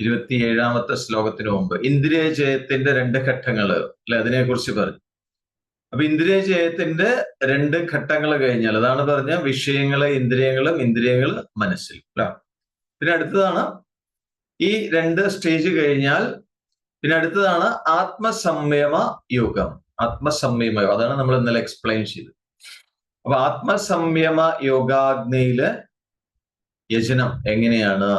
ഇരുപത്തിയേഴാമത്തെ ശ്ലോകത്തിന് മുമ്പ് ഇന്ദ്രിയ ജയത്തിന്റെ രണ്ട് ഘട്ടങ്ങൾ അല്ലെ? അതിനെ കുറിച്ച് പറഞ്ഞു. അപ്പൊ ഇന്ദ്രിയ ജയത്തിന്റെ രണ്ട് ഘട്ടങ്ങൾ കഴിഞ്ഞാൽ അതാണ് പറഞ്ഞ വിഷയങ്ങൾ ഇന്ദ്രിയങ്ങളും ഇന്ദ്രിയങ്ങൾ മനസ്സിൽ അല്ല? പിന്നെ അടുത്തതാണ് ഈ രണ്ട് സ്റ്റേജ് കഴിഞ്ഞാൽ പിന്നെ അടുത്തതാണ് ആത്മസംയമ യോഗം. ആത്മസംയമ അതാണ് നമ്മൾ ഇന്നലെ എക്സ്പ്ലെയിൻ ചെയ്തത്. അപ്പൊ ആത്മസംയമ യോഗാഗ്നിയിൽ യജനം എങ്ങനെയാണ്?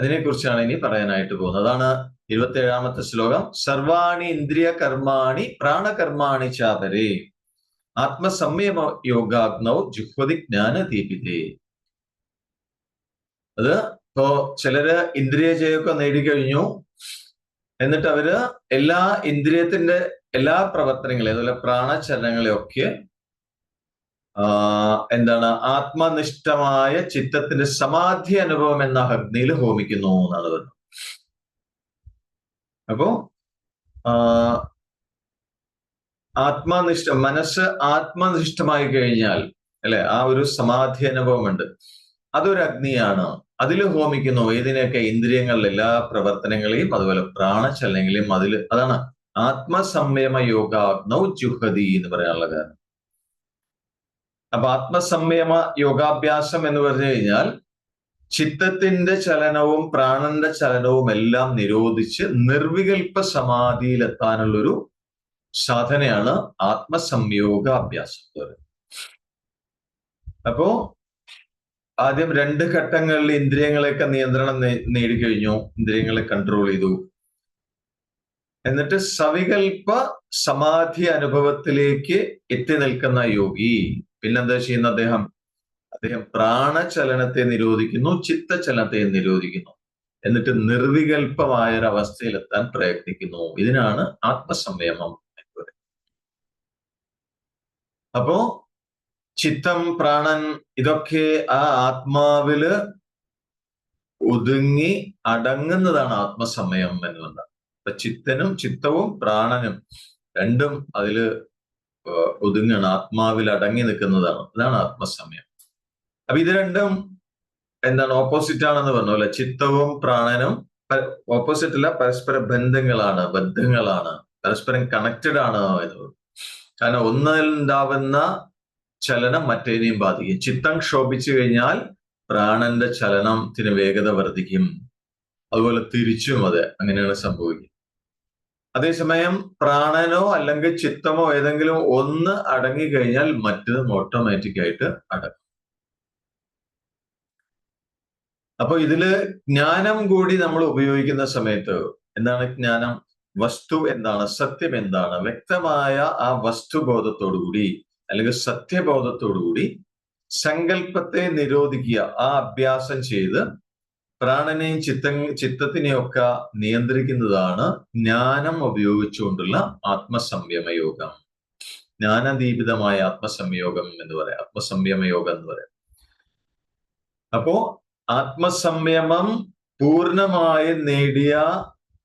അതിനെക്കുറിച്ചാണ് ഇനി പറയാനായിട്ട് പോകുന്നത്. അതാണ് ഇരുപത്തി ഏഴാമത്തെ ശ്ലോകം. സർവാണി ഇന്ദ്രിയ കർമാണി പ്രാണകർമാണി ചാതരെ ആത്മസംയമ യോഗാഗ്നൗ ജുഹ്വതി ജ്ഞാന ദീപിതേ. അത് ഇപ്പോ ചിലര് ഇന്ദ്രിയ ജയമൊക്കെ നേടിക്കഴിഞ്ഞു. എന്നിട്ട് അവർ എല്ലാ ഇന്ദ്രിയത്തിന്റെ എല്ലാ പ്രവർത്തനങ്ങളെയും അതുപോലെ പ്രാണചലനങ്ങളെയൊക്കെ എന്താണ്? ആത്മനിഷ്ഠമായ ചിത്തത്തിന്റെ സമാധി അനുഭവം എന്ന അഗ്നിയിൽ ഹോമിക്കുന്നു എന്നാണ് പറയുന്നത് അപ്പോ ആത്മനിഷ്ഠ മനസ്സ് ആത്മനിഷ്ഠമായി കഴിഞ്ഞാൽ അല്ലെ? ആ ഒരു സമാധി അനുഭവമുണ്ട്. അതൊരു അഗ്നിയാണ്. അതിൽ ഹോമിക്കുന്നു. ഏതിനെയൊക്കെ? ഇന്ദ്രിയങ്ങളിലെ എല്ലാ പ്രവർത്തനങ്ങളെയും അതുപോലെ പ്രാണചലനങ്ങളെയും അതിൽ അതാണ്. ആത്മസംയമ യോഗാഗ്നൗ ജുഹതി എന്ന് പറയാനുള്ള കാരണം. അപ്പൊ ആത്മസംയമ യോഗാഭ്യാസം എന്ന് പറഞ്ഞു കഴിഞ്ഞാൽ ചിത്തത്തിന്റെ ചലനവും പ്രാണന്റെ ചലനവും എല്ലാം നിരോധിച്ച് നിർവികൽപ്പ സമാധിയിലെത്താനുള്ളൊരു സാധനയാണ് ആത്മസംയോഗ അഭ്യാസം അപ്പോ ആദ്യം രണ്ട് ഘട്ടങ്ങളിൽ ഇന്ദ്രിയങ്ങളെയൊക്കെ നിയന്ത്രണം നേടിക്കഴിഞ്ഞു. ഇന്ദ്രിയങ്ങളെ കൺട്രോൾ ചെയ്തു. എന്നിട്ട് സവികൽപ്പ സമാധി അനുഭവത്തിലേക്ക് എത്തി നിൽക്കുന്ന യോഗി. പിന്നെന്താ ചെയ്യുന്ന അദ്ദേഹം? അദ്ദേഹം പ്രാണചലനത്തെ നിരോധിക്കുന്നു ചിത്തചലനത്തെ നിരോധിക്കുന്നു. എന്നിട്ട് നിർവികൽപമായ ഒരു അവസ്ഥയിലെത്താൻ പ്രയത്നിക്കുന്നു. ഇതിനാണ് ആത്മസംയമം എന്ന് അപ്പോ ചിത്തം പ്രാണൻ ഇതൊക്കെ ആ ആത്മാവിൽ ഒതുങ്ങി അടങ്ങുന്നതാണ് ആത്മസമയം എന്നുള്ളത്. അപ്പൊ ചിത്തനും ചിത്തവും പ്രാണനും രണ്ടും അതിൽ ഒതുങ്ങാണ്. ആത്മാവിൽ അടങ്ങി നിൽക്കുന്നതാണ്. അതാണ് ആത്മസമയം അപ്പൊ ഇത് രണ്ടും എന്താണ് ഓപ്പോസിറ്റ് ആണെന്ന് പറഞ്ഞു അല്ലെ? ചിത്തവും പ്രാണനും ഓപ്പോസിറ്റ് അല്ല പരസ്പര ബന്ധങ്ങളാണ് ബന്ധങ്ങളാണ് പരസ്പരം കണക്റ്റഡ് ആണ് എന്ന് കാരണം ഒന്നിൽ ഉണ്ടാവുന്ന ചലനം മറ്റേനെയും ബാധിക്കും. ചിത്തം ക്ഷോഭിച്ചു കഴിഞ്ഞാൽ പ്രാണന്റെ ചലനത്തിന് വേഗത വർദ്ധിക്കും. അതുപോലെ തിരിച്ചും അതെ അങ്ങനെയാണ് സംഭവിക്കുക അതേസമയം പ്രാണനോ അല്ലെങ്കിൽ ചിത്തമോ ഏതെങ്കിലും ഒന്ന് അടങ്ങി കഴിഞ്ഞാൽ മറ്റതും ഓട്ടോമാറ്റിക് ആയിട്ട് അടങ്ങും. അപ്പൊ ഇതിൽ ജ്ഞാനം കൂടി നമ്മൾ ഉപയോഗിക്കുന്ന സമയത്ത് എന്താണ് ജ്ഞാനം? വസ്തു എന്താണ്? സത്യം എന്താണ്? വ്യക്തമായ ആ വസ്തുബോധത്തോടുകൂടി അല്ലെങ്കിൽ സത്യബോധത്തോടുകൂടി സങ്കല്പത്തെ നിരോധിക്കുക ആ അഭ്യാസം ചെയ്ത് പ്രാണനെയും ചിത്ത ചിത്തത്തിനെയൊക്കെ നിയന്ത്രിക്കുന്നതാണ് ജ്ഞാനം ഉപയോഗിച്ചുകൊണ്ടുള്ള ആത്മസംയമ യോഗം ജ്ഞാനദീപിതമായ ആത്മസംയോഗം എന്ന് പറയാം. ആത്മസംയമയോഗം എന്ന് പറയാം. അപ്പോ ആത്മസംയമം പൂർണമായി നേടിയ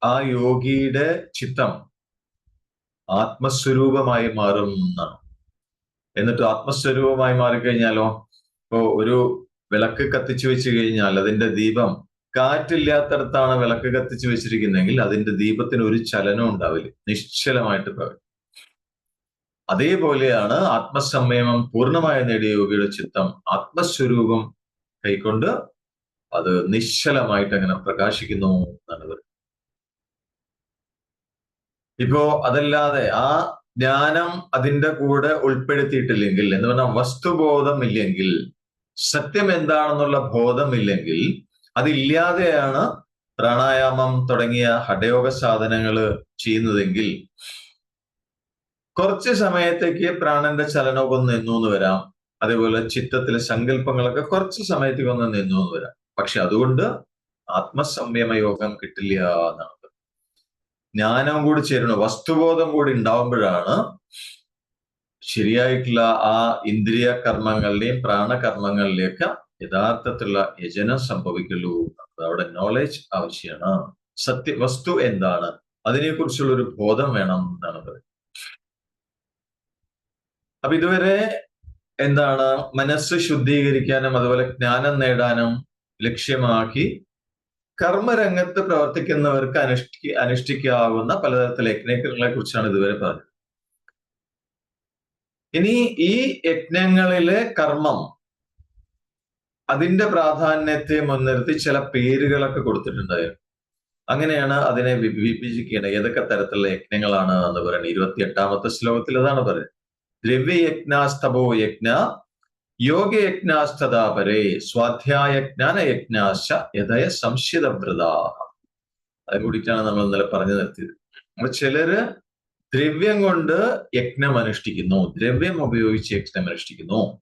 ആ യോഗിയുടെ ചിത്തം ആത്മസ്വരൂപമായി മാറും എന്നാണ്. എന്നിട്ട് ആത്മസ്വരൂപമായി മാറിക്കഴിഞ്ഞാലോ? ഇപ്പോ ഒരു വിളക്ക് കത്തിച്ചു വെച്ച് കഴിഞ്ഞാൽ അതിന്റെ ദീപം കാറ്റില്ലാത്തടത്താണ് വിളക്ക് കത്തിച്ചു വെച്ചിരിക്കുന്നതെങ്കിൽ അതിന്റെ ദീപത്തിന് ഒരു ചലനം ഉണ്ടാവില്ല. നിശ്ചലമായിട്ട് പ്രവർത്തി അതേപോലെയാണ് ആത്മസംയമം പൂർണമായി നേടിയ യോഗിയുടെ ചിത്തം. ആത്മസ്വരൂപം കൈക്കൊണ്ട് അത് നിശ്ചലമായിട്ട് അങ്ങനെ പ്രകാശിക്കുന്നു എന്നാണ് പറയുന്നത്. ഇപ്പോ അതല്ലാതെ ആ ജ്ഞാനം അതിന്റെ കൂടെ ഉൾപ്പെടുത്തിയിട്ടില്ലെങ്കിൽ എന്ന് പറഞ്ഞാൽ വസ്തുബോധം ഇല്ലെങ്കിൽ സത്യം എന്താണെന്നുള്ള ബോധമില്ലെങ്കിൽ അതില്ലാതെയാണ് പ്രാണായാമം തുടങ്ങിയ ഹഠയോഗ സാധനങ്ങൾ ചെയ്യുന്നതെങ്കിൽ കുറച്ച് സമയത്തേക്ക് പ്രാണന്റെ ചലനമൊക്കെ ഒന്ന് നിന്നു എന്ന് വരാം. അതേപോലെ ചിത്തത്തിലെ സങ്കല്പങ്ങളൊക്കെ കുറച്ച് സമയത്തേക്ക് ഒന്ന് നിന്നു എന്ന് വരാം. പക്ഷെ അതുകൊണ്ട് ആത്മസംയമ യോഗം കിട്ടില്ല എന്നാണ്. ജ്ഞാനം കൂടി ചേരണം വസ്തുബോധം കൂടി ഉണ്ടാവുമ്പോഴാണ് ശരിയായിട്ടുള്ള ആ ഇന്ദ്രിയ കർമ്മങ്ങളുടെയും പ്രാണകർമ്മങ്ങളിലേക്ക് യഥാർത്ഥത്തിലുള്ള യജനം സംഭവിക്കുള്ളൂ. അവിടെ നോളജ് ആവശ്യമാണ്. സത്യ വസ്തു എന്താണ്? അതിനെക്കുറിച്ചുള്ള ഒരു ബോധം വേണം എന്നാണ് പറയുന്നത്. അപ്പൊ ഇതുവരെ എന്താണ്? മനസ്സ് ശുദ്ധീകരിക്കാനും അതുപോലെ ജ്ഞാനം നേടാനും ലക്ഷ്യമാക്കി കർമ്മരംഗത്ത് പ്രവർത്തിക്കുന്നവർക്ക് അനുഷ്ഠി അനുഷ്ഠിക്കാവുന്ന പലതരത്തിലെ യജ്ഞങ്ങളെ കുറിച്ചാണ് ഇതുവരെ പറഞ്ഞത്. ഇനി ഈ യജ്ഞങ്ങളിലെ കർമ്മം അതിന്റെ പ്രാധാന്യത്തെ മുൻനിർത്തി ചില പേരുകളൊക്കെ കൊടുത്തിട്ടുണ്ടായിരുന്നു. അങ്ങനെയാണ് അതിനെ വിഭജിക്കേണ്ടത്. ഏതൊക്കെ തരത്തിലുള്ള യജ്ഞങ്ങളാണ് എന്ന് പറയുന്നത്? ഇരുപത്തി എട്ടാമത്തെ ശ്ലോകത്തിൽ അതാണ് പറയുന്നത്. ദ്രവ്യയജ്ഞാസ്തപോ യജ്ഞ യോഗയജ്ഞാസ്തതാപരേ സ്വാധ്യായജ്ഞാനയജ്ഞാശ യഥയ സംശിതവ്രത. അത് കൂടിയിട്ടാണ് നമ്മൾ ഇന്നലെ പറഞ്ഞു നിർത്തിയത്. അപ്പൊ ചിലര് ദ്രവ്യം കൊണ്ട് യജ്ഞം അനുഷ്ഠിക്കുന്നു. ദ്രവ്യം ഉപയോഗിച്ച് യജ്ഞം അനുഷ്ഠിക്കുന്നു.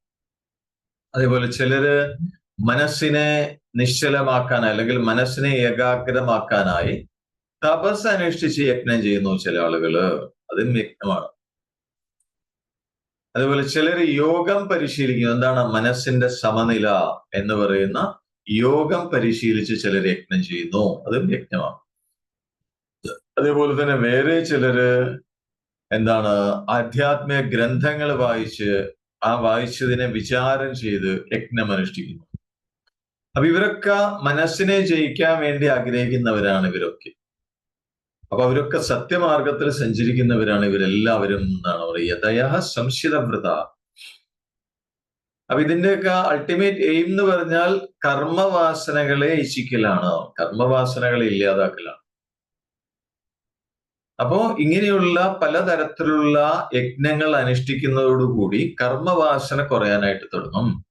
അതേപോലെ ചിലര് മനസ്സിനെ നിശ്ചലമാക്കാൻ അല്ലെങ്കിൽ മനസ്സിനെ ഏകാഗ്രമാക്കാനായി തപസ് അനുഷ്ഠിച്ച് യജ്ഞം ചെയ്യുന്നു ചില ആളുകൾ. അതും യജ്ഞമാണ്. അതുപോലെ ചിലർ യോഗം പരിശീലിക്കുന്നു. എന്താണ്? മനസ്സിന്റെ സമനില എന്ന് പറയുന്ന യോഗം പരിശീലിച്ച് ചിലർ യജ്ഞം ചെയ്യുന്നു. അതും യജ്ഞമാണ്. അതേപോലെ തന്നെ വേറെ ചിലര് എന്താണ് ആധ്യാത്മിക ഗ്രന്ഥങ്ങൾ വായിച്ച് ആ വായിച്ചതിനെ വിചാരം ചെയ്ത് യജ്ഞം അനുഷ്ഠിക്കുന്നു. അപ്പൊ ഇവരൊക്കെ മനസ്സിനെ ജയിക്കാൻ വേണ്ടി ആഗ്രഹിക്കുന്നവരാണ് ഇവരൊക്കെ. അപ്പൊ അവരൊക്കെ സത്യമാർഗത്തിൽ സഞ്ചരിക്കുന്നവരാണ് ഇവരെല്ലാവരും എന്നാണ് പറയുക. ദയാ സംശിതവ്രത. അപ്പൊ ഇതിന്റെയൊക്കെ അൾട്ടിമേറ്റ് എയിം എന്ന് പറഞ്ഞാൽ കർമ്മവാസനകളെ ഇച്ഛിക്കലാണ്. കർമ്മവാസനകളെ ഇല്ലാതാക്കലാണ്. അപ്പോ ഇങ്ങനെയുള്ള പലതരത്തിലുള്ള യജ്ഞങ്ങൾ അനുഷ്ഠിക്കുന്നതോടുകൂടി കർമ്മവാസന കുറയാനായിട്ട് തുടങ്ങും.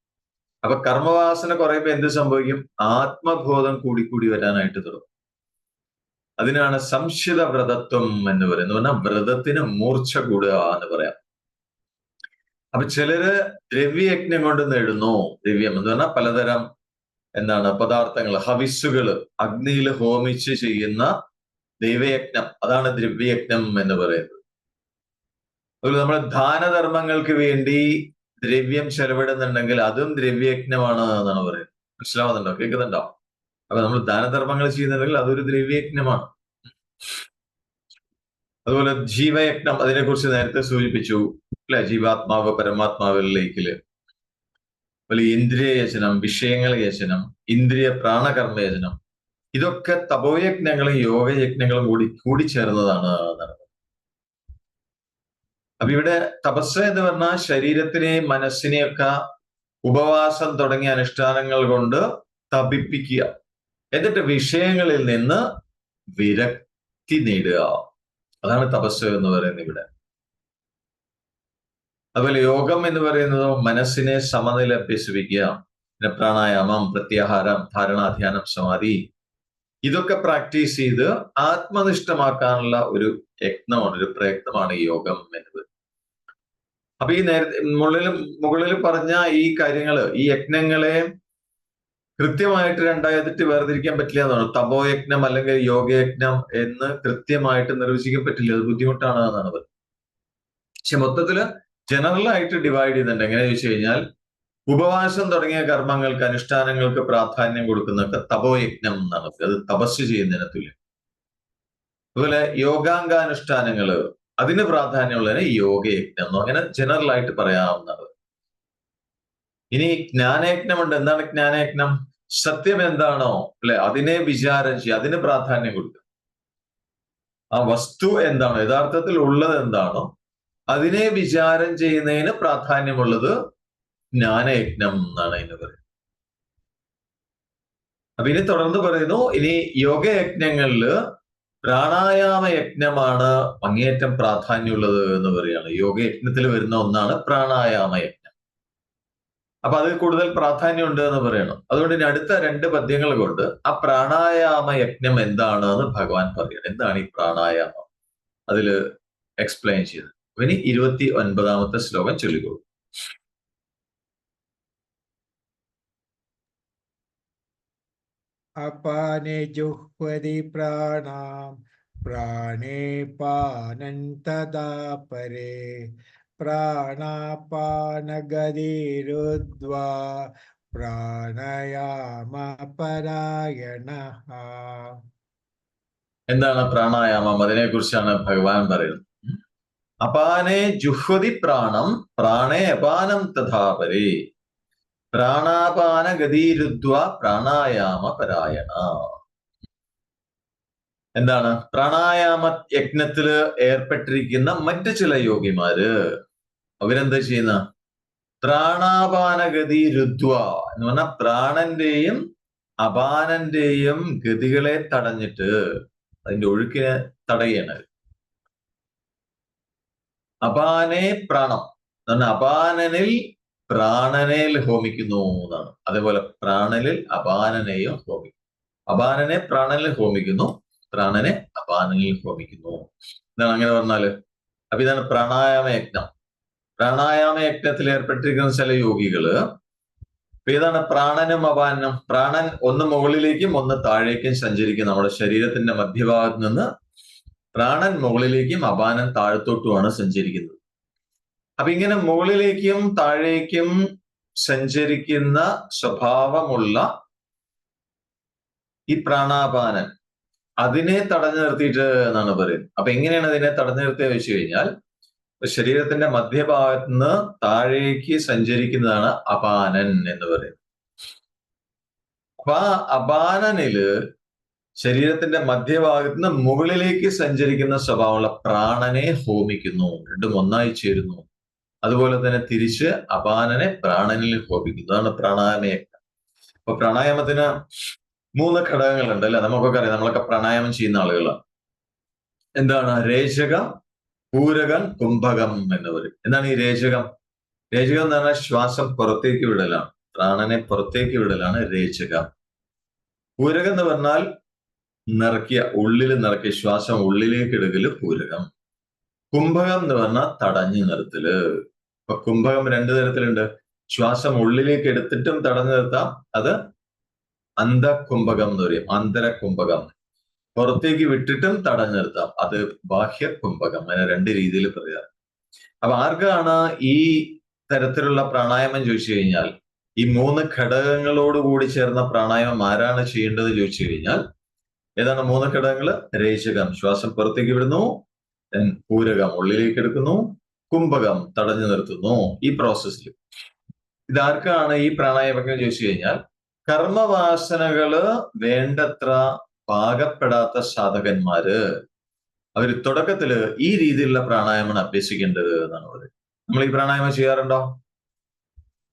അപ്പൊ കർമ്മവാസന കുറയുമ്പോ എന്ത് സംഭവിക്കും? ആത്മബോധം കൂടിക്കൂടി കൂടി വരാനായിട്ട് തുടങ്ങും. അതിനാണ് സംശിത വ്രതത്വം എന്ന് പറയുന്നത്. പറഞ്ഞാൽ വ്രതത്തിന് മൂർച്ച കൂടുക എന്ന് പറയാം. അപ്പൊ ചിലര് ദ്രവ്യയജ്ഞം കൊണ്ട് നേടുന്നു. ദ്രവ്യം എന്ന് പറഞ്ഞാൽ പലതരം എന്താണ്? പദാർത്ഥങ്ങൾ ഹവിസ്സുകൾ അഗ്നിയിൽ ഹോമിച്ച് ചെയ്യുന്ന ദൈവയജ്ഞം. അതാണ് ദ്രവ്യയജ്ഞം എന്ന് പറയുന്നത്. അതുപോലെ നമ്മൾ ദാനധർമ്മങ്ങൾക്ക് വേണ്ടി ദ്രവ്യം ചെലവിടുന്നുണ്ടെങ്കിൽ അതും ദ്രവ്യയജ്ഞമാണ് എന്നാണ് പറയുന്നത്. മനസ്സിലാവുന്നുണ്ടോ? കേൾക്കുന്നുണ്ടോ? അപ്പൊ നമ്മൾ ദാനധർമ്മങ്ങൾ ചെയ്യുന്നുണ്ടെങ്കിൽ അതൊരു ദ്രവ്യയജ്ഞമാണ്. അതുപോലെ ജീവയജ്ഞം അതിനെക്കുറിച്ച് നേരത്തെ സൂചിപ്പിച്ചു. അല്ലെ? ജീവാത്മാവ് പരമാത്മാവിലേക്കിൽ അതുപോലെ ഇന്ദ്രിയ യചനം വിഷയങ്ങളെ യചനം ഇന്ദ്രിയ പ്രാണകർമ്മ യചനം ഇതൊക്കെ തപോയജ്ഞങ്ങളും യോഗയജ്ഞങ്ങളും കൂടി കൂടിച്ചേർന്നതാണ് നടന്നത്. അപ്പൊ ഇവിടെ തപസ് എന്ന് പറഞ്ഞാൽ ശരീരത്തിനെയും മനസ്സിനെയൊക്കെ ഉപവാസം തുടങ്ങിയ അനുഷ്ഠാനങ്ങൾ കൊണ്ട് തപിപ്പിക്കുക. എന്നിട്ട് വിഷയങ്ങളിൽ നിന്ന് വിരക്തി നേടുക. അതാണ് തപസ് എന്ന് പറയുന്നത് ഇവിടെ. അതുപോലെ യോഗം എന്ന് പറയുന്നത് മനസ്സിനെ സമനില അഭ്യസിപ്പിക്കുക. പ്രാണായാമം പ്രത്യാഹാരം ധാരണാധ്യാനം സമാധി ഇതൊക്കെ പ്രാക്ടീസ് ചെയ്ത് ആത്മനിഷ്ഠമാക്കാനുള്ള ഒരു യത്നമാണ് ഒരു പ്രയത്നമാണ് ഈ യോഗം എന്നത്. അപ്പൊ ഈ നേരത്തെ മുകളിൽ മുകളിൽ പറഞ്ഞ ഈ കാര്യങ്ങൾ ഈ യജ്ഞങ്ങളെ കൃത്യമായിട്ട് രണ്ടായിട്ട് വേർതിരിക്കാൻ പറ്റില്ല എന്നാണ്. തപോയജ്ഞം അല്ലെങ്കിൽ യോഗയജ്ഞം എന്ന് കൃത്യമായിട്ട് നിർവചിക്കാൻ പറ്റില്ല. അത് ബുദ്ധിമുട്ടാണ് എന്നാണ് പക്ഷെ മൊത്തത്തിൽ ജനറൽ ആയിട്ട് ഡിവൈഡ് ചെയ്യുന്നുണ്ട്. എങ്ങനെ ചോദിച്ചു കഴിഞ്ഞാൽ ഉപവാസം തുടങ്ങിയ കർമ്മങ്ങൾക്ക് അനുഷ്ഠാനങ്ങൾക്ക് പ്രാധാന്യം കൊടുക്കുന്നതൊക്കെ തപോയജ്ഞം എന്നാണ് അത് തപസ് ചെയ്യുന്നതിന് തുല്യം അതുപോലെ യോഗാംഗാനുഷ്ഠാനങ്ങൾ അതിന് പ്രാധാന്യമുള്ളതിന് യോഗയജ്ഞം എന്നോ അങ്ങനെ ജനറൽ ആയിട്ട് പറയാവുന്നത് ഇനി ജ്ഞാനയജ്ഞമുണ്ട് എന്താണ് ജ്ഞാനയജ്ഞം? സത്യം എന്താണോ അല്ലെ അതിനെ വിചാരം ചെയ്യുക അതിന് പ്രാധാന്യം കൊടുക്കുക. ആ വസ്തു എന്താണോ യഥാർത്ഥത്തിൽ ഉള്ളത് എന്താണോ അതിനെ വിചാരം ചെയ്യുന്നതിന് പ്രാധാന്യമുള്ളത് ജ്ഞാനയജ്ഞം എന്നാണ് അതിന് പറയുന്നത് അപ്പൊ ഇനി തുടർന്ന് പറയുന്നു ഇനി യോഗയജ്ഞങ്ങളിൽ പ്രാണായാമ യജ്ഞമാണ് അങ്ങേയറ്റം പ്രാധാന്യമുള്ളത് എന്ന് പറയുകയാണ്. യോഗയജ്ഞത്തിൽ വരുന്ന ഒന്നാണ് പ്രാണായാമ യജ്ഞം അപ്പൊ അതിൽ കൂടുതൽ പ്രാധാന്യമുണ്ട് എന്ന് പറയണം അതുകൊണ്ട് ഇനി അടുത്ത രണ്ട് പദ്യങ്ങൾ കൊണ്ട് ആ പ്രാണായാമ യജ്ഞം എന്താണ് എന്ന് ഭഗവാൻ പറയണം എന്താണ് ഈ പ്രാണായാമം? അതിൽ എക്സ്പ്ലെയിൻ ചെയ്തത് ഇനി ഇരുപത്തി ഒൻപതാമത്തെ ശ്ലോകം ചൊല്ലിക്കോളൂ. അപാനെ ജുഹ്വതി പ്രാണാം പ്രാണേ പാനന്തദാ പരേ പ്രാണാപാനഗതിരുദ്വാ പ്രാണായാമപരായണ. എന്താണ് പ്രാണായാമം? അതിനെ കുറിച്ചാണ് ഭഗവാൻ പറയുന്നത്. അപാനെ ജുഹ്വതി പ്രാണം പ്രാണേ അപാനം തഥാപരേ പ്രാണാപാന ഗതിരുദ്വ പ്രാണായാമ പരായണ എന്താണ്? പ്രാണായാമ യജ്ഞത്തിൽ ഏർപ്പെട്ടിരിക്കുന്ന മറ്റു ചില യോഗിമാര്. അവരെന്താ ചെയ്യുന്ന? പ്രാണാപാനഗതി രുദ്വ എന്ന് പറഞ്ഞാൽ പ്രാണന്റെയും അപാനന്റെയും ഗതികളെ തടഞ്ഞിട്ട് അതിന്റെ ഒഴുക്കിനെ തടയാണ് അപാനെ പ്രാണം എന്ന് അപാനനിൽ പ്രാണനെ ഹോമിക്കുന്നു എന്നാണ്. അതേപോലെ പ്രാണനിൽ അപാനനെയും ഹോമിക്കും അപാനനെ പ്രാണനിൽ ഹോമിക്കുന്നു പ്രാണനെ അപാനനിൽ ഹോമിക്കുന്നു. എന്താണ് അങ്ങനെ പറഞ്ഞാൽ. അപ്പൊ ഇതാണ് പ്രാണായാമ യജ്ഞം. പ്രാണായാമ യജ്ഞത്തിൽ ഏർപ്പെട്ടിരിക്കുന്ന ചില യോഗികൾ ഇപ്പൊ ഇതാണ് പ്രാണനും അപാനനും. പ്രാണൻ ഒന്ന് മുകളിലേക്കും ഒന്ന് താഴേക്കും സഞ്ചരിക്കും നമ്മുടെ ശരീരത്തിന്റെ മധ്യഭാഗത്ത് നിന്ന്. പ്രാണൻ മുകളിലേക്കും അപാനൻ താഴത്തോട്ടുമാണ് സഞ്ചരിക്കുന്നത്. അപ്പൊ ഇങ്ങനെ മുകളിലേക്കും താഴേക്കും സഞ്ചരിക്കുന്ന സ്വഭാവമുള്ള ഈ പ്രാണാപാനൻ അതിനെ തടഞ്ഞു നിർത്തിയിട്ട് എന്നാണ് പറയുന്നത്. അപ്പൊ എങ്ങനെയാണ് അതിനെ തടഞ്ഞു നിർത്തിയത് വെച്ച് കഴിഞ്ഞാൽ ശരീരത്തിന്റെ മധ്യഭാഗത്ത് നിന്ന് താഴേക്ക് സഞ്ചരിക്കുന്നതാണ് അപാനൻ എന്ന് പറയുന്നത്. അപ്പൊ ആ അപാനനിൽ ശരീരത്തിന്റെ മധ്യഭാഗത്ത് നിന്ന് മുകളിലേക്ക് സഞ്ചരിക്കുന്ന സ്വഭാവമുള്ള പ്രാണനെ ഹോമിക്കുന്നു. രണ്ടും ഒന്നായി ചേരുന്നു. അതുപോലെ തന്നെ തിരിച്ച് അപാനനെ പ്രാണനിൽ ഹോപിക്കുന്നു അതാണ് പ്രാണായാമയജ്ഞം. അപ്പൊ പ്രാണായാമത്തിന് മൂന്ന് ഘടകങ്ങളുണ്ട് അല്ലെ? നമുക്കൊക്കെ അറിയാം. നമ്മളൊക്കെ പ്രാണായാമം ചെയ്യുന്ന ആളുകളാണ്. എന്താണ്? രേചക പൂരകം കുംഭകം എന്ന് പറയും എന്താണ് ഈ രേചകം? രേചകം എന്ന് പറഞ്ഞാൽ ശ്വാസം പുറത്തേക്ക് വിടലാണ്. പ്രാണനെ പുറത്തേക്ക് വിടലാണ് രേചകം. പൂരകം എന്ന് പറഞ്ഞാൽ നിറക്കിയ ഉള്ളിൽ നിറക്കിയ ശ്വാസം ഉള്ളിലേക്ക് എടുക്കൽ പൂരകം. കുംഭകം എന്ന് പറഞ്ഞാൽ തടഞ്ഞു നിർത്തൽ. കുംഭകം രണ്ടു തരത്തിലുണ്ട്. ശ്വാസം ഉള്ളിലേക്ക് എടുത്തിട്ടും തടഞ്ഞു നിർത്താം. അത് അന്തകുംഭകം എന്ന് പറയും. അന്തരകുംഭകം. പുറത്തേക്ക് വിട്ടിട്ടും തടഞ്ഞു നിർത്താം. അത് ബാഹ്യ കുംഭകം അങ്ങനെ രണ്ട് രീതിയിൽ പറയാം. അപ്പൊ ആർക്കാണ് ഈ തരത്തിലുള്ള പ്രാണായാമം ചോദിച്ചു കഴിഞ്ഞാൽ ഈ മൂന്ന് ഘടകങ്ങളോട് കൂടി ചേർന്ന പ്രാണായാമം ആരാണ് ചെയ്യേണ്ടത് ചോദിച്ചു കഴിഞ്ഞാൽ ഏതാണ് മൂന്ന് ഘടകങ്ങൾ രേചകം. ശ്വാസം പുറത്തേക്ക് വിടുന്നു പൂരകം. ഉള്ളിലേക്ക് എടുക്കുന്നു കുംഭകം തടഞ്ഞു നിർത്തുന്നു ഈ പ്രോസസ്സിൽ ഇതാർക്കാണ് ഈ പ്രാണായാമം ചോദിച്ചു കഴിഞ്ഞാൽ കർമ്മവാസനകൾ വേണ്ടത്ര പാകപ്പെടാത്ത സാധകന്മാര്. അവർ തുടക്കത്തിൽ ഈ രീതിയിലുള്ള പ്രാണായാമമാണ് അഭ്യസിക്കേണ്ടത് എന്നാണ് പറയുന്നത്. നമ്മൾ ഈ പ്രാണായാമം ചെയ്യാറുണ്ടോ?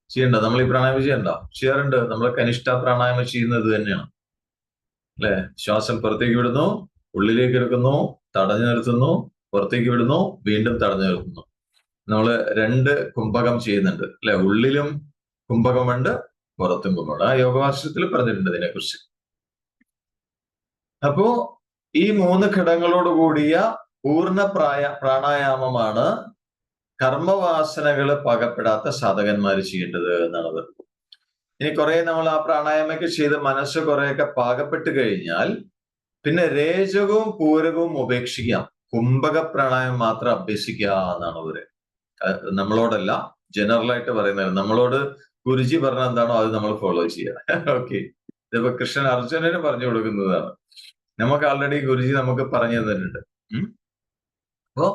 ചെയ്യണ്ട. നമ്മൾ ഈ പ്രാണായാമം ചെയ്യണ്ടോ. ചെയ്യാറുണ്ട്. നമ്മൾ കനിഷ്ഠ പ്രാണായാമം ചെയ്യുന്നത് തന്നെയാണ്. അല്ലെ? ശ്വാസം പുറത്തേക്ക് വിടുന്നു ഉള്ളിലേക്ക് എടുക്കുന്നു തടഞ്ഞു നിർത്തുന്നു പുറത്തേക്ക് വിടുന്നു വീണ്ടും തടഞ്ഞു നിർത്തുന്നു. നമ്മൾ രണ്ട് കുംഭകം ചെയ്യുന്നുണ്ട് അല്ലെ? ഉള്ളിലും കുംഭകമുണ്ട് പുറത്തും കുംഭമുണ്ട് ആ യോഗവാസ്യത്തിൽ പറഞ്ഞിട്ടുണ്ട് ഇതിനെക്കുറിച്ച്. അപ്പോ ഈ മൂന്ന് ഘടകങ്ങളോട് കൂടിയ പൂർണ പ്രായ പ്രാണായാമമാണ് കർമ്മവാസനകൾ പകപ്പെടാത്ത സാധകന്മാർ ചെയ്യേണ്ടത് എന്നാണ് പറയുന്നത് ഇനി കുറെ നമ്മൾ ആ പ്രാണായാമൊക്കെ ചെയ്ത് മനസ്സ് കുറെയൊക്കെ പാകപ്പെട്ട് കഴിഞ്ഞാൽ പിന്നെ രേചകവും പൂരകവും ഉപേക്ഷിക്കാം. കുംഭക പ്രാണായം മാത്രം അഭ്യസിക്കുക എന്നാണ് അവർ. നമ്മളോടല്ല ജനറൽ ആയിട്ട് പറയുന്നത് നമ്മളോട് ഗുരുജി പറഞ്ഞ എന്താണോ അത് നമ്മൾ ഫോളോ ചെയ്യുക ഓക്കെ ഇതിപ്പോ കൃഷ്ണൻ അർജുനന് പറഞ്ഞു കൊടുക്കുന്നതാണ്. നമുക്ക് ആൾറെഡി ഗുരുജി നമുക്ക് പറഞ്ഞു തന്നിട്ടുണ്ട്. അപ്പോ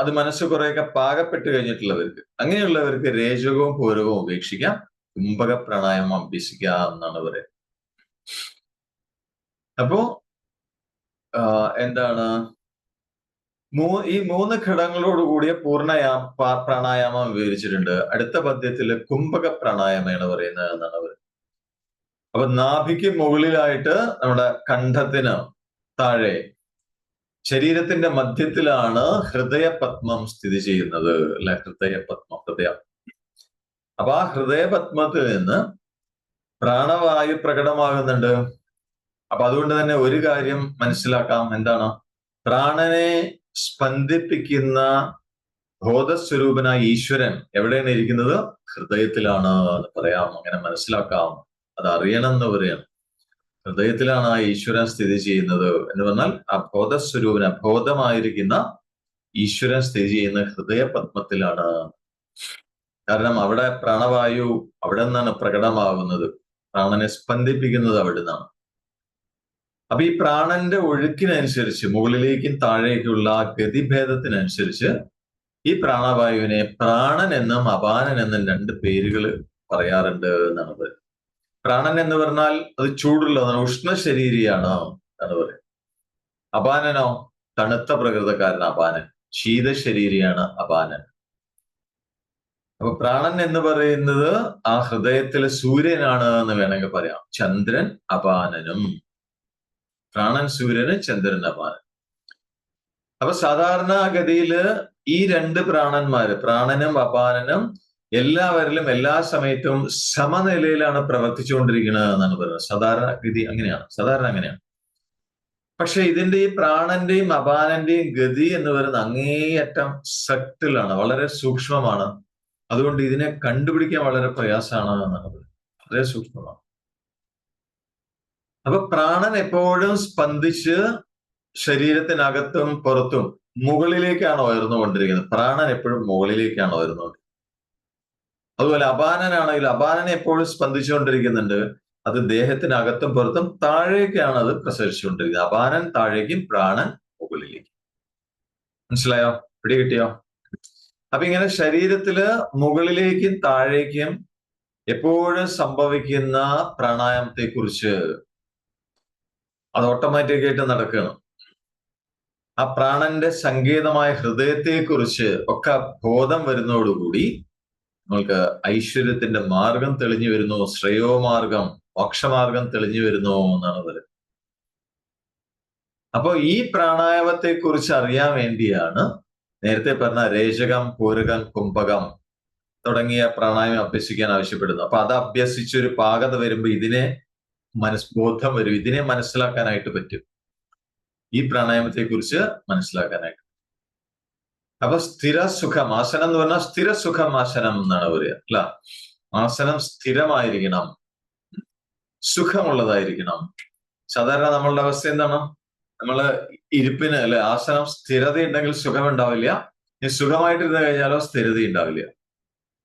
അത് മനസ്സ് കുറെയൊക്കെ പാകപ്പെട്ട് കഴിഞ്ഞിട്ടുള്ളവർക്ക് അങ്ങനെയുള്ളവർക്ക് രേചകവും പൂരകവും ഉപേക്ഷിക്കാം കുംഭക പ്രണായം അഭ്യസിക്കുക എന്നാണ് പറയുന്നത്. അപ്പോ എന്താണ്? മൂ ഈ മൂന്ന് ഘടകങ്ങളോട് കൂടിയ പൂർണയാ പ്രാണായാമം വിവരിച്ചിട്ടുണ്ട്. അടുത്ത പദ്യത്തിൽ കുംഭക പ്രാണായാമയാണ് പറയുന്നത് എന്നാണ് പറയുന്നത് അപ്പൊ നാഭിക്ക് മുകളിലായിട്ട് നമ്മുടെ കണ്ഠത്തിന് താഴെ ശരീരത്തിന്റെ മധ്യത്തിലാണ് ഹൃദയപത്മം സ്ഥിതി ചെയ്യുന്നത് അല്ലെ? ഹൃദയപത്മം ഹൃദയം. അപ്പൊ ആ ഹൃദയപത്മത്തിൽ നിന്ന് പ്രാണവായു പ്രകടമാകുന്നുണ്ട്. അപ്പൊ അതുകൊണ്ട് തന്നെ ഒരു കാര്യം മനസ്സിലാക്കാം. എന്താണ്? പ്രാണനെ സ്പന്ദിപ്പിക്കുന്ന ബോധസ്വരൂപനായ ഈശ്വരൻ എവിടെയാണ് ഇരിക്കുന്നത്? ഹൃദയത്തിലാണ് എന്ന് പറയാം. അങ്ങനെ മനസ്സിലാക്കാം. അത് അറിയണം എന്ന് പറയാം ഹൃദയത്തിലാണ് ആ ഈശ്വരൻ സ്ഥിതി ചെയ്യുന്നത് എന്ന് പറഞ്ഞാൽ ആ ബോധസ്വരൂപന ബോധമായിരിക്കുന്ന ഈശ്വരൻ സ്ഥിതി ചെയ്യുന്ന ഹൃദയ പത്മത്തിലാണ് കാരണം അവിടെ പ്രാണവായു അവിടെ നിന്നാണ് പ്രകടമാകുന്നത് പ്രാണനെ സ്പന്ദിപ്പിക്കുന്നത് അവിടെ നിന്നാണ് അപ്പൊ ഈ പ്രാണന്റെ ഒഴുക്കിനനുസരിച്ച് മുകളിലേക്കും താഴേക്കുള്ള ഗതിഭേദത്തിനനുസരിച്ച് ഈ പ്രാണവായുവിനെ പ്രാണൻ എന്നും അപാനൻ എന്നും രണ്ട് പേരുകൾ പറയാറുണ്ട് എന്നാണ് പ്രാണൻ എന്ന് പറഞ്ഞാൽ അത് ചൂടുള്ളതാണ് ഉഷ്ണ ശരീരിയാണ് എന്നാണ് പറയുന്നത്. അപാനനോ തണുത്ത പ്രകൃതക്കാരൻ അപാനൻ ശീതശരീരിയാണ് അപാനൻ. അപ്പൊ പ്രാണൻ എന്ന് പറയുന്നത് ആ ഹൃദയത്തിലെ സൂര്യനാണ് എന്ന് വേണമെങ്കിൽ പറയാം. ചന്ദ്രൻ അപാനനും. പ്രാണൻ സൂര്യന് ചന്ദ്രൻ അപാനൻ അപ്പൊ സാധാരണഗതിയിൽ ഈ രണ്ട് പ്രാണന്മാര് പ്രാണനും അപാനനും എല്ലാവരിലും എല്ലാ സമയത്തും സമനിലയിലാണ് പ്രവർത്തിച്ചുകൊണ്ടിരിക്കുന്നത് എന്നാണ് പറയുന്നത്. സാധാരണ ഗതി അങ്ങനെയാണ്. സാധാരണ അങ്ങനെയാണ്. പക്ഷെ ഇതിന്റെ ഈ പ്രാണന്റെയും അപാനന്റെയും ഗതി എന്ന് പറയുന്നത് അങ്ങേയറ്റം സട്ടിലാണ് വളരെ സൂക്ഷ്മമാണ്. അതുകൊണ്ട് ഇതിനെ കണ്ടുപിടിക്കാൻ വളരെ പ്രയാസമാണ് എന്നാണ് പറയുന്നത്. വളരെ സൂക്ഷ്മമാണ്. അപ്പൊ പ്രാണൻ എപ്പോഴും സ്പന്ദിച്ച് ശരീരത്തിനകത്തും പുറത്തും മുകളിലേക്കാണ് ഉയർന്നുകൊണ്ടിരിക്കുന്നത്. പ്രാണൻ എപ്പോഴും മുകളിലേക്കാണ് ഉയർന്നുകൊണ്ടിരിക്കുന്നത്. അതുപോലെ അപാനനാണെങ്കിൽ അപാനനെ എപ്പോഴും സ്പന്ദിച്ചുകൊണ്ടിരിക്കുന്നുണ്ട്. അത് ദേഹത്തിനകത്തും പുറത്തും താഴേക്കാണ് അത് പ്രസരിച്ചുകൊണ്ടിരിക്കുന്നത്. അപാനൻ താഴേക്കും പ്രാണൻ മുകളിലേക്കും. മനസ്സിലായോ? പിടി കിട്ടിയോ? അപ്പൊ ഇങ്ങനെ ശരീരത്തിൽ മുകളിലേക്കും താഴേക്കും എപ്പോഴും സംഭവിക്കുന്ന പ്രാണായാമത്തെ കുറിച്ച് അത് ഓട്ടോമാറ്റിക് ആയിട്ട് നടക്കുകയാണ്. ആ പ്രാണന്റെ സങ്കേതമായ ഹൃദയത്തെക്കുറിച്ച് ഒക്കെ ബോധം വരുന്നതോടുകൂടി നിങ്ങൾക്ക് ഐശ്വര്യത്തിന്റെ മാർഗം തെളിഞ്ഞു വരുന്നു ശ്രേയോമാർഗം മോക്ഷമാർഗം തെളിഞ്ഞു വരുന്നു എന്നാണ് പറയുന്നത് അപ്പോൾ ഈ പ്രാണായാമത്തെ കുറിച്ച് അറിയാൻ വേണ്ടിയാണ് നേരത്തെ പറഞ്ഞ രേചകം പൂരകം കുംഭകം തുടങ്ങിയ പ്രാണായാമം അഭ്യസിക്കാൻ ആവശ്യപ്പെടുന്നു അപ്പൊ അത് അഭ്യസിച്ചൊരു പാകത വരുമ്പോൾ ഇതിനെ മനസ്ബോധം വരും ഇതിനെ മനസ്സിലാക്കാനായിട്ട് പറ്റും. ഈ പ്രാണായാമത്തെ കുറിച്ച് മനസ്സിലാക്കാനായിട്ട്. അപ്പൊ സ്ഥിര സുഖം ആസനം എന്ന് പറഞ്ഞാൽ സ്ഥിര സുഖം ആസനം എന്നാണ് പറയുക അല്ല? ആസനം സ്ഥിരമായിരിക്കണം സുഖമുള്ളതായിരിക്കണം. സാധാരണ നമ്മളുടെ അവസ്ഥ എന്താണ്? നമ്മൾ ഇരിപ്പിന് അല്ലെ ആസനം സ്ഥിരത ഉണ്ടെങ്കിൽ സുഖം ഉണ്ടാവില്ല ഇനി സുഖമായിട്ടിരുന്ന് കഴിഞ്ഞാലോ സ്ഥിരത ഉണ്ടാവില്ല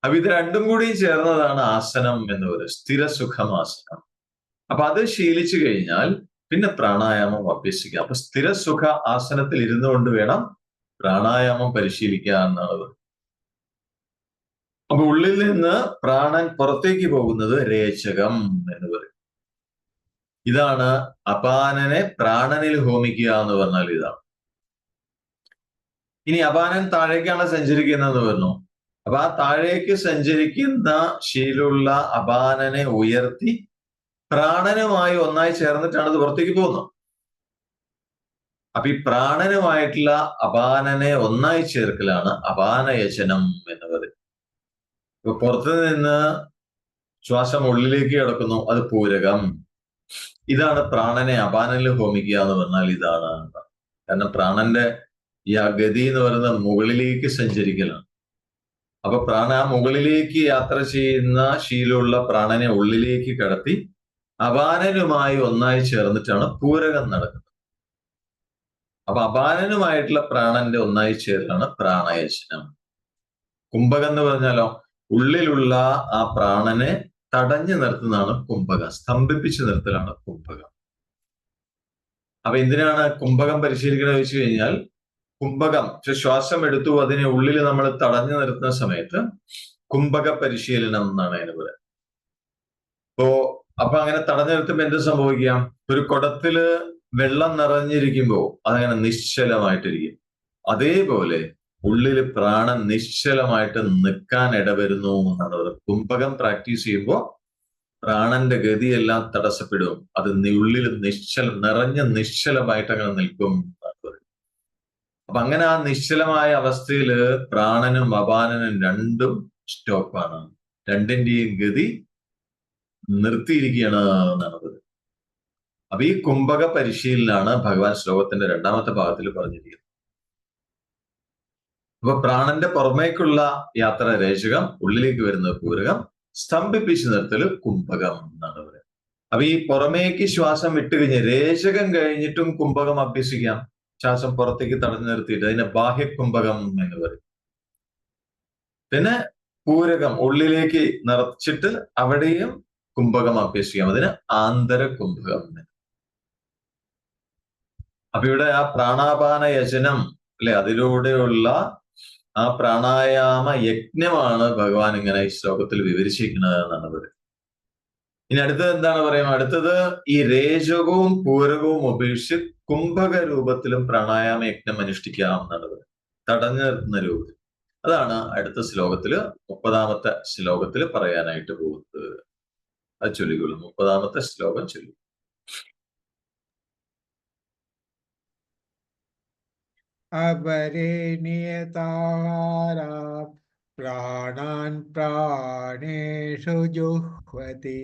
അപ്പൊ ഇത് രണ്ടും കൂടി ചേർന്നതാണ് ആസനം എന്ന് പറയുന്നത് സ്ഥിര സുഖം ആസനം. അപ്പൊ അത് ശീലിച്ചു കഴിഞ്ഞാൽ പിന്നെ പ്രാണായാമം അഭ്യസിക്കുക അപ്പൊ സ്ഥിര ആസനത്തിൽ ഇരുന്നു കൊണ്ട് വേണം പ്രാണായാമം പരിശീലിക്കുക പറയുന്നത് അപ്പൊ ഉള്ളിൽ നിന്ന് പ്രാണൻ പുറത്തേക്ക് പോകുന്നത് രേചകം എന്ന് പറയും. ഇതാണ് അപാനനെ പ്രാണനിൽ ഹോമിക്കുക എന്ന് പറഞ്ഞാൽ ഇതാണ്. ഇനി അപാനൻ താഴേക്കാണ് സഞ്ചരിക്കുന്നതെന്ന് പറഞ്ഞു. അപ്പൊ ആ താഴേക്ക് സഞ്ചരിക്കുന്ന ശീലുള്ള അപാനനെ ഉയർത്തി പ്രാണനുമായി ഒന്നായി ചേർന്നിട്ടാണ് ഇത് പുറത്തേക്ക് പോകുന്നത്. അപ്പൊ ഈ പ്രാണനുമായിട്ടുള്ള അപാനനെ ഒന്നായി ചേർക്കലാണ് അപാനയചനം എന്ന് പറയുന്നത് ഇപ്പൊ പുറത്തു നിന്ന് ശ്വാസം ഉള്ളിലേക്ക് കിടക്കുന്നു അത് പൂരകം. ഇതാണ് പ്രാണനെ അപാനനിൽ ഹോമിക്കുക എന്ന് പറഞ്ഞാൽ ഇതാണ്. കാരണം പ്രാണന്റെ ഈ ഗതി എന്ന് പറയുന്നത് മുകളിലേക്ക് സഞ്ചരിക്കലാണ്. അപ്പൊ പ്രാണ മുകളിലേക്ക് യാത്ര ചെയ്യുന്ന ശീലമുള്ള പ്രാണനെ ഉള്ളിലേക്ക് കടത്തി അപാനനുമായി ഒന്നായി ചേർന്നിട്ടാണ് പൂരകം നടക്കുന്നത്. അപ്പൊ അപാനനുമായിട്ടുള്ള പ്രാണന്റെ ഒന്നായി ചേരലാണ് പ്രാണയശനം കുംഭകം എന്ന് പറഞ്ഞാലോ ഉള്ളിലുള്ള ആ പ്രാണനെ തടഞ്ഞു നിർത്തുന്നതാണ് കുംഭകം സ്തംഭിപ്പിച്ചു നിർത്തലാണ് കുംഭകം. അപ്പൊ എന്തിനാണ് കുംഭകം പരിശീലിക്കുന്നത് വെച്ച് കഴിഞ്ഞാൽ കുംഭകം ശ്വാസം എടുത്തു അതിനെ ഉള്ളിൽ നമ്മൾ തടഞ്ഞു നിർത്തുന്ന സമയത്ത് കുംഭക പരിശീലനം എന്നാണ് അതിന് പറയുന്നത് അപ്പോ അപ്പൊ അങ്ങനെ തടഞ്ഞു നിർത്തുമ്പോ എന്ത് സംഭവിക്കാം ഒരു കുടത്തിൽ വെള്ളം നിറഞ്ഞിരിക്കുമ്പോൾ അതങ്ങനെ നിശ്ചലമായിട്ടിരിക്കും. അതേപോലെ ഉള്ളിൽ പ്രാണൻ നിശ്ചലമായിട്ട് നിൽക്കാൻ ഇടവരുന്നു പറയുന്നത് കുംഭകം പ്രാക്ടീസ് ചെയ്യുമ്പോൾ പ്രാണന്റെ ഗതിയെല്ലാം തടസ്സപ്പെടും. അത് ഉള്ളിൽ നിശ്ചലം നിറഞ്ഞ നിശ്ചലമായിട്ട് അങ്ങനെ നിൽക്കും അപ്പൊ അങ്ങനെ ആ നിശ്ചലമായ അവസ്ഥയിൽ പ്രാണനും അപാനനും രണ്ടും സ്റ്റോപ്പാണ് രണ്ടിന്റെയും ഗതി നിർത്തിയിരിക്കുകയാണ് പറയുന്നത്. അപ്പൊ ഈ കുംഭക പരിശീലനാണ് ഭഗവാൻ ശ്ലോകത്തിന്റെ രണ്ടാമത്തെ ഭാഗത്തിൽ പറഞ്ഞിരിക്കുന്നത്. അപ്പൊ പ്രാണന്റെ പുറമേക്കുള്ള യാത്ര രേചകം ഉള്ളിലേക്ക് വരുന്ന പൂരകം സ്തംഭിപ്പിച്ചു നിർത്തൽ കുംഭകം എന്നാണ് പറയുന്നത്. അപ്പൊ ഈ പുറമേക്ക് ശ്വാസം വിട്ടുകഴിഞ്ഞ് രേചകം കഴിഞ്ഞിട്ടും കുംഭകം അഭ്യസിക്കാം. ശ്വാസം പുറത്തേക്ക് തടഞ്ഞു നിർത്തിയിട്ട് അതിനെ ബാഹ്യകുംഭകം എന്ന് പറയും. പിന്നെ പൂരകം ഉള്ളിലേക്ക് നിറച്ചിട്ട് അവിടെയും കുംഭകം അഭ്യസിക്കാം അതിന് ആന്തര കുംഭകം അപ്പൊ ഇവിടെ ആ പ്രാണാപാന യജനം അല്ലെ? അതിലൂടെയുള്ള ആ പ്രാണായാമ യജ്ഞമാണ് ഭഗവാൻ ഇങ്ങനെ ഈ ശ്ലോകത്തിൽ വിവരിച്ചിരിക്കുന്നത് എന്നാണ് പറയുന്നത്. ഇനി അടുത്തത് എന്താണ് പറയുന്നത് അടുത്തത് ഈ രേചകവും പൂരകവും ഉപേക്ഷിച്ച് കുംഭക രൂപത്തിലും പ്രാണായാമ യജ്ഞം അനുഷ്ഠിക്കാം എന്നാണ് തടഞ്ഞു നിർത്തുന്ന രൂപത്തിൽ. അതാണ് അടുത്ത ശ്ലോകത്തിൽ മുപ്പതാമത്തെ ശ്ലോകത്തിൽ പറയാനായിട്ട് പോകുന്നത്. അത് ചൊല്ലിക്കൊള്ളു. മുപ്പതാമത്തെ ശ്ലോകം ചൊല്ലി അപരേ നിയതാരാ പ്രാണാൻ പ്രാണേഷു ജുഹ്വതി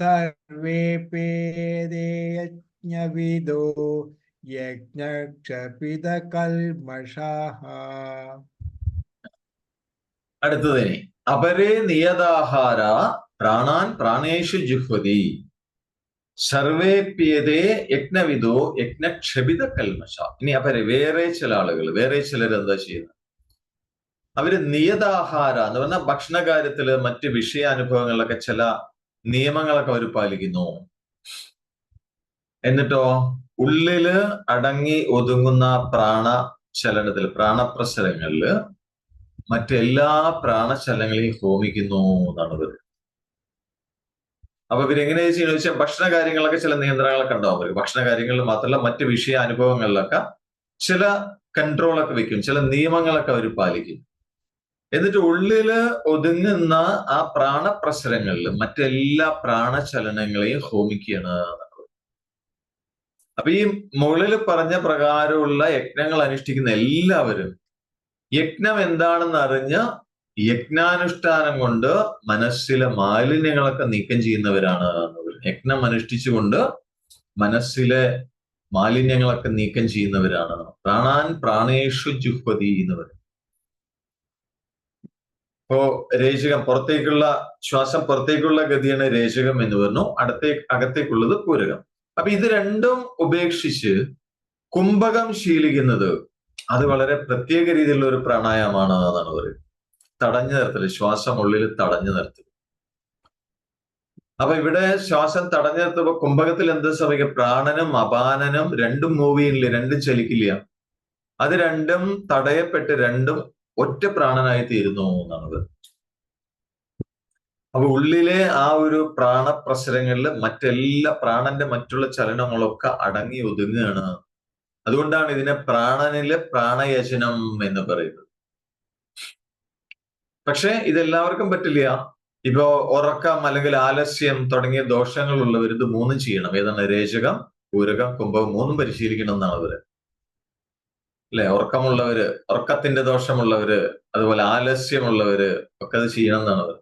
സർവേ പേദേ യജ്ഞവിദോ യജ്ഞക്ഷപിത കൽമഷാഹ അടുത്തതിനെ അപരേ നിയതാഹാര പ്രാണാൻ പ്രാണേഷു ജുഹ്വതി. സർവേപ്യതേ യജ്ഞവിദോ യജ്ഞക്ഷപിത കൽമശ ഇനി അവരെ വേറെ ചില ആളുകൾ വേറെ ചിലർ എന്താ ചെയ്യുന്നത്? അവർ നിയതാഹാര എന്ന് പറഞ്ഞാൽ ഭക്ഷണ കാര്യത്തിൽ മറ്റ് വിഷയാനുഭവങ്ങളിലൊക്കെ ചില നിയമങ്ങളൊക്കെ അവർ പാലിക്കുന്നു. എന്നിട്ടോ ഉള്ളിൽ അടങ്ങി ഒതുങ്ങുന്ന പ്രാണ ചലനത്തിൽ പ്രാണപ്രസരങ്ങളിൽ മറ്റെല്ലാ പ്രാണചലങ്ങളെയും ഹോമിക്കുന്നു എന്നാണ് ഇവർ അപ്പൊ ഇവരെങ്ങനെ ചെയ്യുന്നത് വെച്ചാൽ ഭക്ഷണ കാര്യങ്ങളൊക്കെ ചില നിയന്ത്രണങ്ങളൊക്കെ ഉണ്ടാവും അവർക്ക്. ഭക്ഷണ കാര്യങ്ങളിൽ മാത്രമല്ല മറ്റ് വിഷയ അനുഭവങ്ങളിലൊക്കെ ചില കൺട്രോളൊക്കെ വെക്കും ചില നിയമങ്ങളൊക്കെ അവർ പാലിക്കും. എന്നിട്ട് ഉള്ളിൽ ഒതുങ്ങുന്ന ആ പ്രാണപ്രസരങ്ങളിൽ മറ്റെല്ലാ പ്രാണചലനങ്ങളെയും ഹോമിക്കുകയാണ് അപ്പൊ ഈ മുകളിൽ പറഞ്ഞ പ്രകാരമുള്ള യജ്ഞങ്ങൾ അനുഷ്ഠിക്കുന്ന എല്ലാവരും യജ്ഞം എന്താണെന്ന് അറിഞ്ഞ് യജ്ഞാനുഷ്ഠാനം കൊണ്ട് മനസ്സിലെ മാലിന്യങ്ങളൊക്കെ നീക്കം ചെയ്യുന്നവരാണ് യജ്ഞം അനുഷ്ഠിച്ചുകൊണ്ട് മനസ്സിലെ മാലിന്യങ്ങളൊക്കെ നീക്കം ചെയ്യുന്നവരാണ്. പ്രാണാൻ പ്രാണേഷു ജുഹ്വതി എന്ന് പറയും ഇപ്പോ രേചകം പുറത്തേക്കുള്ള ശ്വാസം പുറത്തേക്കുള്ള ഗതിയാണ് രേചകം എന്ന് പറഞ്ഞു. അടുത്തേ അകത്തേക്കുള്ളത് പൂരകം. അപ്പൊ ഇത് രണ്ടും ഉപേക്ഷിച്ച് കുംഭകം ശീലിക്കുന്നത് അത് വളരെ പ്രത്യേക രീതിയിലുള്ള ഒരു പ്രാണായാമാണ് എന്നാണ് പറയുന്നത്. തടഞ്ഞു നിർത്തൽ ശ്വാസം ഉള്ളിൽ തടഞ്ഞു നിർത്തൽ അപ്പൊ ഇവിടെ ശ്വാസം തടഞ്ഞു നിർത്തുമ്പോ കുംഭകത്തിൽ എന്ത് സംഭവിക്കും? പ്രാണനും അപാനനും രണ്ടും മൂവ് ചെയ്യില്ല രണ്ടും ചലിക്കില്ല. അത് രണ്ടും തടയപ്പെട്ട് രണ്ടും ഒറ്റ പ്രാണനായി തീരുന്നു എന്നാണ് അപ്പൊ ഉള്ളിലെ ആ ഒരു പ്രാണപ്രസരങ്ങളിൽ മറ്റെല്ലാ പ്രാണന്റെ മറ്റുള്ള ചലനങ്ങളൊക്കെ അടങ്ങി ഒതുങ്ങുകയാണ് അതുകൊണ്ടാണ് ഇതിനെ പ്രാണനിലെ പ്രാണയചനം എന്ന് പറയുന്നത്. പക്ഷെ ഇതെല്ലാവർക്കും പറ്റില്ല. ഇപ്പോ ഉറക്കം അല്ലെങ്കിൽ ആലസ്യം തുടങ്ങിയ ദോഷങ്ങൾ ഉള്ളവർ ഇത് മൂന്നും ചെയ്യണം. ഏതാണ്? രേചകം പൂരകം കുംഭകം മൂന്നും പരിശീലിക്കണം എന്നാണ് അവർ. അല്ലെ? ഉറക്കമുള്ളവര് ഉറക്കത്തിന്റെ ദോഷമുള്ളവര് അതുപോലെ ആലസ്യമുള്ളവര് ഒക്കെ അത് ചെയ്യണം എന്നാണ് അവർ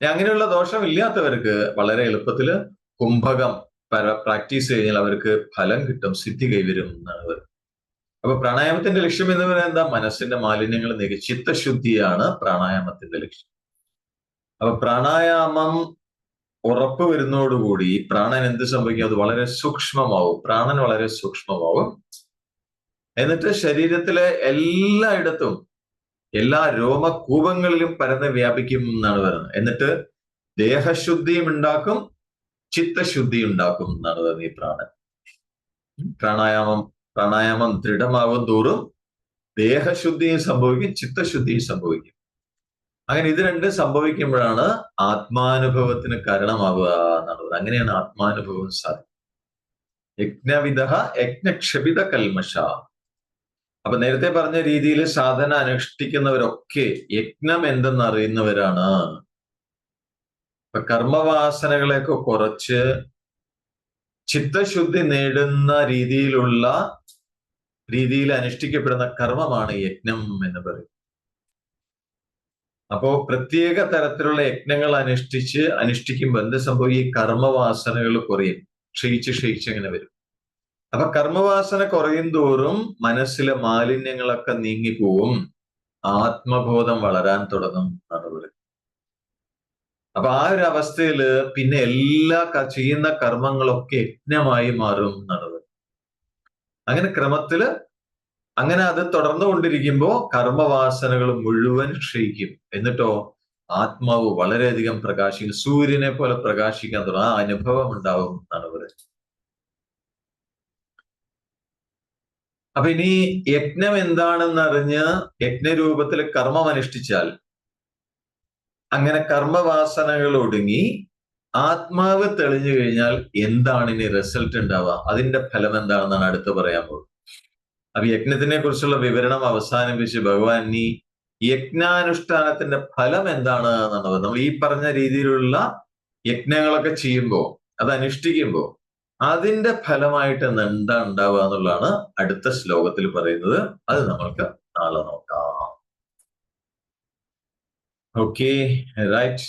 അങ്ങനെയുള്ള ദോഷം ഇല്ലാത്തവർക്ക് വളരെ എളുപ്പത്തിൽ കുംഭകം പ്രാക്ടീസ് കഴിഞ്ഞാൽ അവർക്ക് ഫലം കിട്ടും സിദ്ധി കൈവരും എന്നാണ് അവർ അപ്പൊ പ്രാണായാമത്തിന്റെ ലക്ഷ്യം എന്ന് പറയുന്നത് എന്താ? മനസ്സിന്റെ മാലിന്യങ്ങൾ നീക്കി ചിത്തശുദ്ധിയാണ് പ്രാണായാമത്തിന്റെ ലക്ഷ്യം. അപ്പൊ പ്രാണായാമം ഉറപ്പ് വരുന്നതോടുകൂടി പ്രാണൻ എന്ത് സംഭവിക്കും? അത് വളരെ സൂക്ഷ്മമാവും. പ്രാണൻ വളരെ സൂക്ഷ്മമാവും. എന്നിട്ട് ശരീരത്തിലെ എല്ലായിടത്തും എല്ലാ രോമകൂപങ്ങളിലും പരന്ന് വ്യാപിക്കും എന്നാണ് പറയുന്നത്. എന്നിട്ട് ദേഹശുദ്ധിയും ഉണ്ടാക്കും ചിത്തശുദ്ധി ഉണ്ടാക്കും എന്നാണ് പറയുന്നത് ഈ പ്രാണൻ. പ്രാണായാമം പ്രാണായാമം ദൃഢമാകും തോറും ദേഹശുദ്ധിയും സംഭവിക്കും ചിത്തശുദ്ധിയും സംഭവിക്കും. അങ്ങനെ ഇത് രണ്ടും സംഭവിക്കുമ്പോഴാണ് ആത്മാനുഭവത്തിന് കാരണമാവുക എന്നുള്ളത് അങ്ങനെയാണ് ആത്മാനുഭവം സാധിക്കുന്നത് യജ്ഞവിധ യജ്ഞക്ഷപിത കൽമഷ. അപ്പൊ നേരത്തെ പറഞ്ഞ രീതിയിൽ സാധന അനുഷ്ഠിക്കുന്നവരൊക്കെ യജ്ഞം എന്തെന്ന് അറിയുന്നവരാണ്. ഇപ്പൊ കർമ്മവാസനകളെയൊക്കെ കുറച്ച് ചിത്തശുദ്ധി നേടുന്ന രീതിയിലുള്ള രീതിയിൽ അനുഷ്ഠിക്കപ്പെടുന്ന കർമ്മമാണ് യജ്ഞം എന്ന് പറയും. അപ്പോ പ്രത്യേക തരത്തിലുള്ള യജ്ഞങ്ങൾ അനുഷ്ഠിച്ച് അനുഷ്ഠിക്കുമ്പോൾ എന്ത് സംഭവിക്കും? ഈ കർമ്മവാസനകൾ കുറയും. ക്ഷയിച്ച് ക്ഷയിച്ച് അങ്ങനെ വരും. അപ്പൊ കർമ്മവാസന കുറയും തോറും മനസ്സിലെ മാലിന്യങ്ങളൊക്കെ നീങ്ങിപ്പോവും. ആത്മബോധം വളരാൻ തുടങ്ങും എന്നാണ് അപ്പൊ ആ ഒരു അവസ്ഥയിൽ പിന്നെ എല്ലാ ചെയ്യുന്ന കർമ്മങ്ങളൊക്കെ യജ്ഞമായി മാറും എന്നുള്ളത്. അങ്ങനെ ക്രമത്തിൽ അങ്ങനെ അത് തുടർന്നു കൊണ്ടിരിക്കുമ്പോൾ കർമ്മവാസനകൾ മുഴുവൻ ക്ഷയിക്കും. എന്നിട്ടോ ആത്മാവ് വളരെയധികം പ്രകാശിക്കും. സൂര്യനെ പോലെ പ്രകാശിക്കാൻ തുടങ്ങും. ആ അനുഭവം ഉണ്ടാവും എന്നാണ് പറയുന്നത്. അപ്പൊ ഇനി യജ്ഞം എന്താണെന്ന് അറിഞ്ഞ് യജ്ഞരൂപത്തിൽ കർമ്മം അനുഷ്ഠിച്ചാൽ അങ്ങനെ കർമ്മവാസനകൾ ഒടുങ്ങി ആത്മാവ് തെളിഞ്ഞു കഴിഞ്ഞാൽ എന്താണ് ഇനി റിസൾട്ട് ഉണ്ടാവുക? അതിന്റെ ഫലം എന്താണെന്നാണ് അടുത്ത് പറയാൻ പോകുന്നത്. അപ്പൊ യജ്ഞത്തിനെ കുറിച്ചുള്ള വിവരണം അവസാനിപ്പിച്ച് ഭഗവാൻ നീ യജ്ഞാനുഷ്ഠാനത്തിന്റെ ഫലം എന്താണ് എന്നുള്ളത് നമ്മൾ ഈ പറഞ്ഞ രീതിയിലുള്ള യജ്ഞങ്ങളൊക്കെ ചെയ്യുമ്പോൾ അത് അനുഷ്ഠിക്കുമ്പോൾ അതിന്റെ ഫലമായിട്ട് എന്താ ഉണ്ടാവുക എന്നുള്ളതാണ് അടുത്ത ശ്ലോകത്തിൽ പറയുന്നത്. അത് നമ്മൾക്ക് നാളെ നോക്കാം. ഓക്കെ റൈറ്റ്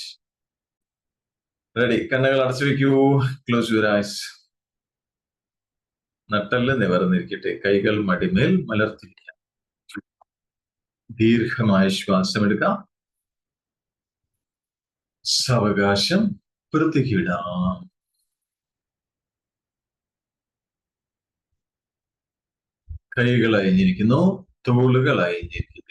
റെഡി കണ്ണുകൾ അടച്ചു വെക്കൂ ക്ലോസ് യുവർ ഐസ് നട്ടൽ നിവർന്നിരിക്കട്ടെ. കൈകൾ മടിമേൽ മലർത്തിരിക്കാം. ദീർഘമായ ശ്വാസം എടുക്കാം സാവകാശം പുറത്തേക്ക് വിടാം കൈകൾ അയഞ്ഞിരിക്കുന്നു തോളുകൾ അയഞ്ഞിരിക്കട്ടെ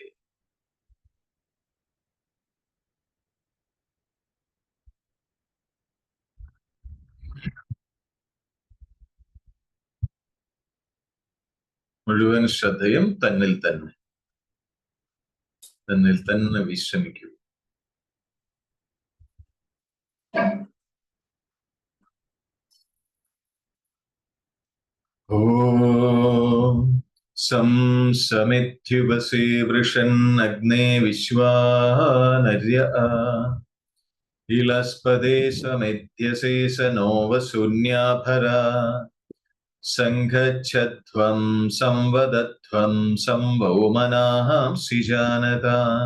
മുഴുവൻ ശ്രദ്ധയും തന്നിൽ തന്നെ. തന്നിൽ തന്നെ വിശ്രമിക്കൂ. ഓം വൃഷൻ വൃഷന്നഗ്നേ വിശ്വാനര്യ. ഇളസ്പദേ सङ्गच्छध्वं संवदध्वं संवो जानता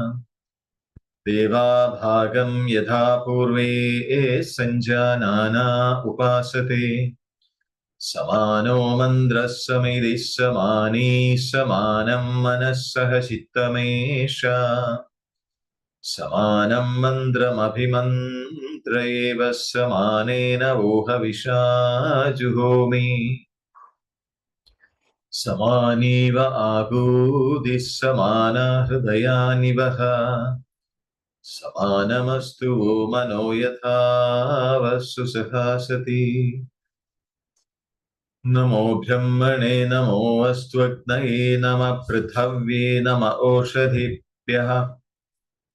देवाभागं यथा पूर्वे ए सञ्जानाना उपासते। समानो मन्द्रः समिति समेदिस्समानीः समानम् मनःसह चित्तमेष। समानं मन्द्रमभिमन्त्र एव समानेन वोहविशा जुहोमि समानीव आगूदिस्समानहृदयानिवः समानमस्तु वो मनो यथा वस्तु सखा नमो ब्रह्मणे नमो वस्त्वग्नये नम पृथव्ये नम ओषधिभ्यः।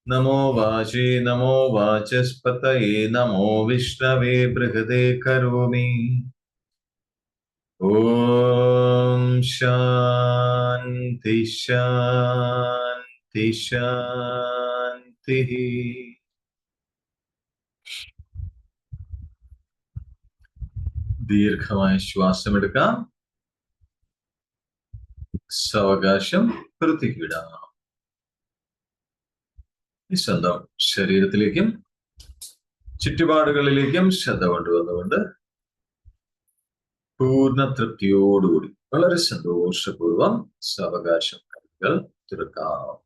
नमो वाचे नमो वाचस्पतये नमो विष्णवे बृहदे करोमि। ഓം ശാന്തി ശാന്തി ശാന്തി. ദീർഘമായ ശ്വാസമെടുക്കാം. സാവകാശം പുറത്തേക്ക് വിടാം ഈ ശബ്ദം ശരീരത്തിലേക്കും ചുറ്റുപാടുകളിലേക്കും ശ്രദ്ധ കൊണ്ടുവന്നുകൊണ്ട് പൂർണ തൃപ്തിയോടുകൂടി വളരെ സന്തോഷപൂർവം സാവകാശം കൈകൾ തുറക്കാം.